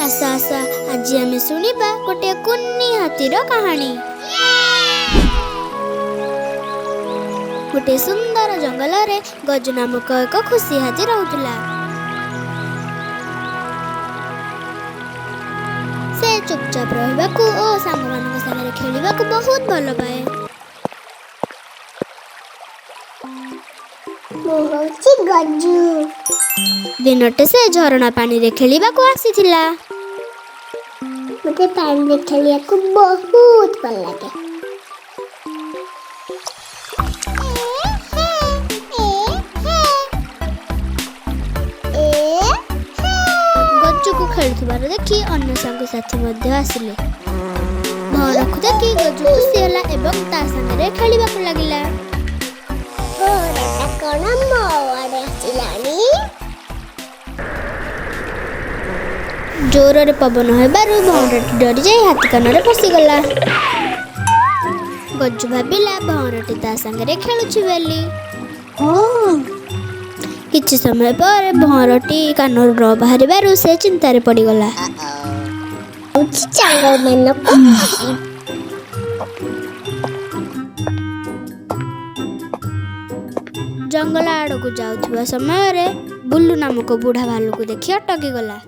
ଆସ ଆସ ଆଜି ଆମେ ଶୁଣିବା ଗୋଟିଏ କୁନି ହାତୀର କାହାଣୀ ଗୋଟିଏ ସୁନ୍ଦର ଜଙ୍ଗଲରେ ଗଜୁ ନାମକ ଏକ ଖୁସି ହାତୀ ରହୁଥିଲା ସେ ଚୁପଚାପ ରହିବାକୁ ଓ ସାଙ୍ଗମାନଙ୍କ ସାଙ୍ଗରେ ଖେଳିବାକୁ ବହୁତ ଭଲ ପାଏ ମୁଁ ହଉଛି ଗଜୁ ଦିନଟେ ସେ ଝରଣା ପାଣିରେ ଖେଳିବାକୁ ଆସିଥିଲା ମତେ ପାଣିରେ ଖେଳିବାକୁ ବହୁତ ଭଲ ଲାଗେ ଗଜୁକୁ ଖେଳୁଥିବାର ଦେଖି ଅନ୍ୟ ସାଙ୍ଗସାଥି ମଧ୍ୟ ଆସିଲେ ଭଅଁରକୁ ଦେଖି ଗଜୁ ଖୁସି ହେଲା ଏବଂ ତା ସାଙ୍ଗରେ ଖେଳିବାକୁ ଲାଗିଲା ଘୋଡ଼ାଟା କଣ ମୋ ଆଡ଼େ ଆସିଲାଣି ଜୋରରେ ପବନ ହେବାରୁ ଭଅଁରଟି ଡରିଯାଇ ହାତୀ କାନରେ ପଶିଗଲା ଗଜୁ ଭାବିଲା ଭଅଁରଟି ତା ସାଙ୍ଗରେ ଖେଳୁଛି ବୋଲି। କିଛି ସମୟ ପରେ ଭଅଁରଟି କାନରୁ ନ ବାହାରିବାରୁ ସେ ଚିନ୍ତାରେ ପଡ଼ିଗଲା। ହଉଛି ସାଙ୍ଗମାନଙ୍କୁ ଖୁସି ଜଙ୍ଗଲ ଆଡ଼କୁ ଯାଉଥିବା ସମୟରେ ବୁଲୁ ନାମକ ବୁଢ଼ା ଭାଲୁକୁ ଦେଖି ଅଟକିଗଲା।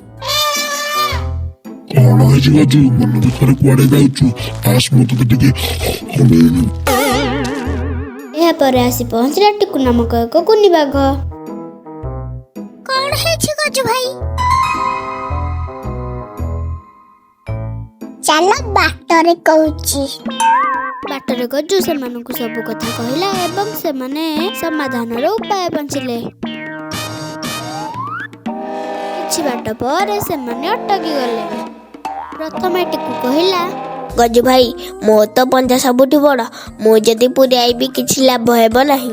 କଣ ହେଇଛି ଗଜୁ ମନ ଦୁଃଖରେ କୁଆଡେ ଯାଉଛୁ ଆସ ମୁଁ ତତେ ଟିକେ ହଲେଇବି ଏହାପରେ ଆସି ପହଞ୍ଚିଲା ଟିକୁ ନାମକ ଏକ କୁନି ବାଘ କଣ ହେଇଛି ଗଜୁ ଭାଇ ଚାଲ ବାଟରେ କହୁଛି ବାଟରେ ଗଜୁ ସେମାନଙ୍କୁ ସବୁ କଥା କହିଲା ଏବଂ ସେମାନେ ସମାଧାନର ଉପାୟ ପାଞ୍ଚିଲେ କିଛି ବାଟ ପରେ ସେମାନେ ଅଟକି ଗଲେ ପ୍ରଥମେ ଟିକୁ କହିଲା ଗଜୁ ଭାଇ ମୋ ତ ପଞ୍ଜା ସବୁଠୁ ବଡ଼। ମୁଁ ଯଦି ପୁରାଇବି କିଛି ଲାଭ ହେବ ନାହିଁ।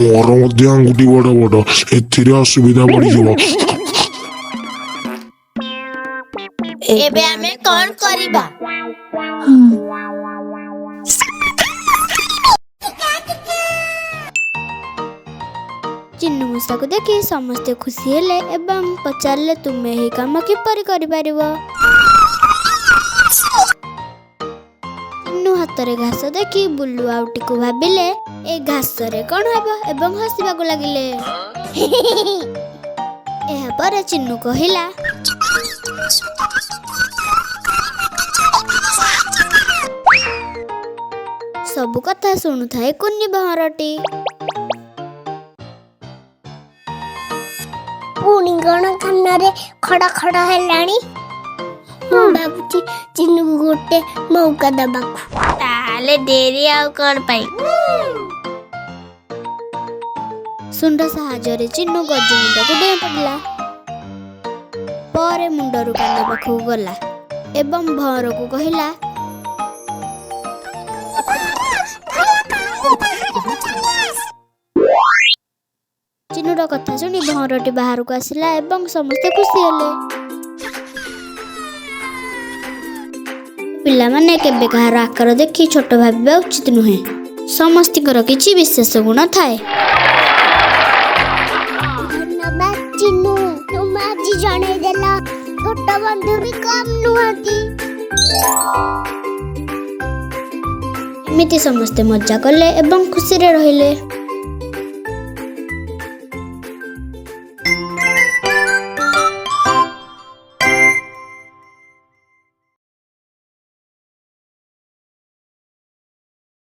ମୋର ମଧ୍ୟ ଆଙ୍ଗୁଠି ବଡ ବଡ। ଏଥିରେ ଅସୁବିଧା ପଡିଯିବ। ଏବେ ଆମେ କଣ କରିବା? ଚିନୁ ମୂଷାକୁ ଦେଖି ସମସ୍ତେ ଖୁସି ହେଲେ ଏବଂ ପଚାରିଲେ ତୁମେ ଏହି କାମ କିପରି କରିପାରିବ? ଚିନୁ ହାତରେ ଘାସ ଦେଖି ବୁଲୁ ଆଉ ଟିକୁ ଭାବିଲେ ଏ ଘାସରେ କଣ ହେବ? ଏବଂ ହସିବାକୁ ଲାଗିଲେ। ଏହାପରେ ଚିନୁ କହିଲା ସବୁ କଥା ଶୁଣୁଥାଏ କୁନି ଭଅଁରଟି ପୁଣି କଣ କାନରେ ଖଡ ଖଡ ହେଲାଣି। ମୁଁ ଭାବୁଛି ଚିନୁକୁ ଗୋଟେ ମୌକା ଦେବାକୁ। ତାହେଲେ ଡେରି ଆଉ କଣ ପାଇଁ? ଶୁଣ୍ଡ ସାହାଯ୍ୟରେ ଚିନୁ ଗଜ ମୁଣ୍ଡକୁ ଡେଇଁ ପଡ଼ିଲା। ପରେ ମୁଣ୍ଡରୁ କାନ ପାଖକୁ ଗଲା ଏବଂ ଭଅଁରକୁ କହିଲା କଥା ଶୁଣି ଭଅଁରଟି ବାହାରକୁ ଆସିଲା ଏବଂ ସମସ୍ତେ ଖୁସି ହେଲେ। ପିଲାମାନେ କେବେ କାହାର ଆକାର ଦେଖି ଛୋଟ ଭାବିବା ଉଚିତ ନୁହେଁ। ସମସ୍ତଙ୍କର କିଛି ବିଶେଷ ଗୁଣ ଥାଏ। ଧନ୍ୟବାଦ ଚିନୁ ତୁମେ ଆଜି ଜଣେଇଦେଲ ଛୋଟ ବନ୍ଧୁ ବି କମ୍ ନୁହନ୍ତି। ଏମିତି ସମସ୍ତେ ମଜା କଲେ ଏବଂ ଖୁସିରେ ରହିଲେ।